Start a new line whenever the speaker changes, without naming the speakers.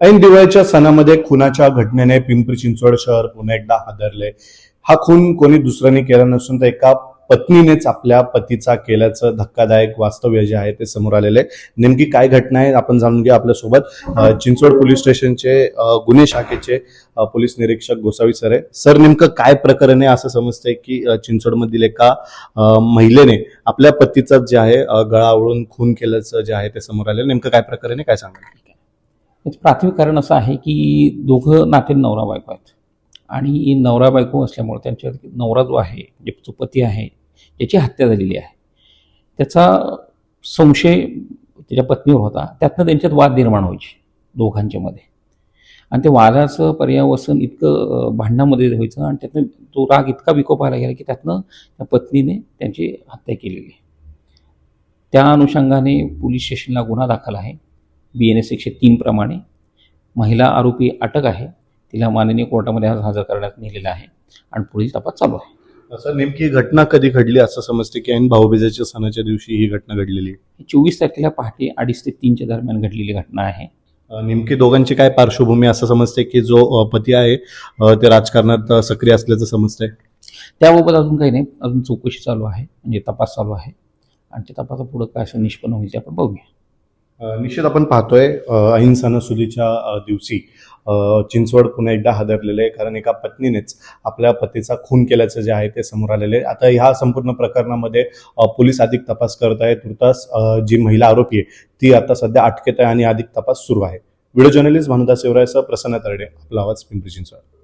ऐन दिवाळीच्या सणामध्ये खुनाच्या घटनेने पिंपरी चिंचवड शहर पुन्हा एकदा हादरले. हा खून कोणी दुसऱ्याने केला नसून तर एका पत्नीनेच आपल्या पतीचा केल्याचं धक्कादायक वास्तव्य जे आहे ते समोर आलेलं आहे. नेमकी काय घटना आहे आपण जाणून घ्या आपल्यासोबत. सोबत चिंचवड पोलीस स्टेशनचे गुन्हे शाखेचे पोलीस निरीक्षक गोसावी सर आहे. सर नेमकं काय प्रकरण आहे असं समजतंय की चिंचवडमधील एका महिलेने आपल्या पतीचा जे आहे गळा आवळून खून केल्याचं जे आहे ते समोर आलेलं नेमकं काय प्रकरण आहे काय सांगा
याचं प्राथमिक कारण असं आहे की दोघं नाते नवरा बायको आहेत. आणि नवरा बायको असल्यामुळे त्यांच्या नवरा जो आहे म्हणजे जे जो पती आहे याची हत्या झालेली आहे. त्याचा संशय त्याच्या पत्नीवर होता. त्यातनं त्यांच्यात वाद निर्माण व्हायचे दोघांच्या मध्ये. आणि ते वादाचं पर्यावसन इतकं भांडणामध्ये व्हायचं आणि त्यातनं तो राग इतका विकोपायला गेला की त्यातनं त्या पत्नीने त्यांची हत्या केलेली आहे. त्या अनुषंगाने पोलीस स्टेशनला गुन्हा दाखल आहे. बी एन एस एकशे तीन प्रमाणे महिला आरोपी अटक आहे. तिला माननीय कोर्टामध्ये आज हजर करण्यात नेलेलं आहे. आणि पुढील तपास चालू आहे.
असं नेमकी घटना कधी घडली असं समजते की ऐन भाऊबीजेच्या सणाच्या दिवशी ही घटना घडलेली
चोवीस तारखेला पहाटे अडीच ते तीनच्या दरम्यान घडलेली घटना आहे.
नेमकी दोघांची काय पार्श्वभूमी असं समजते की जो पती आहे ते राजकारणात सक्रिय असल्याचं समजतंय?
त्याबाबत अजून काही नाही. अजून चौकशी चालू आहे. म्हणजे तपास चालू आहे. आणि त्या तपासा पुढं काय असं निष्पन्न होईल ते आपण बघूया.
निश्चित आपण पाहतोय अ, ऐन दिवशी चिंचवड पुन्हा एकदा हादरलेलं आहे. कारण एका पत्नीनेच आपल्या पतीचा खून केल्याचं जे आहे ते समोर आलेलं आहे. आता ह्या संपूर्ण प्रकरणामध्ये पोलीस अधिक तपास करत आहे. तुर्तास जी महिला आरोपी आहे ती आता सध्या अटकेत आहे आणि अधिक तपास सुरू आहे. व्हिडिओ जर्नलिस्ट भानुदास शिवरायसह प्रसन्न तरडे आपला आवाज पिंपरी चिंचवड.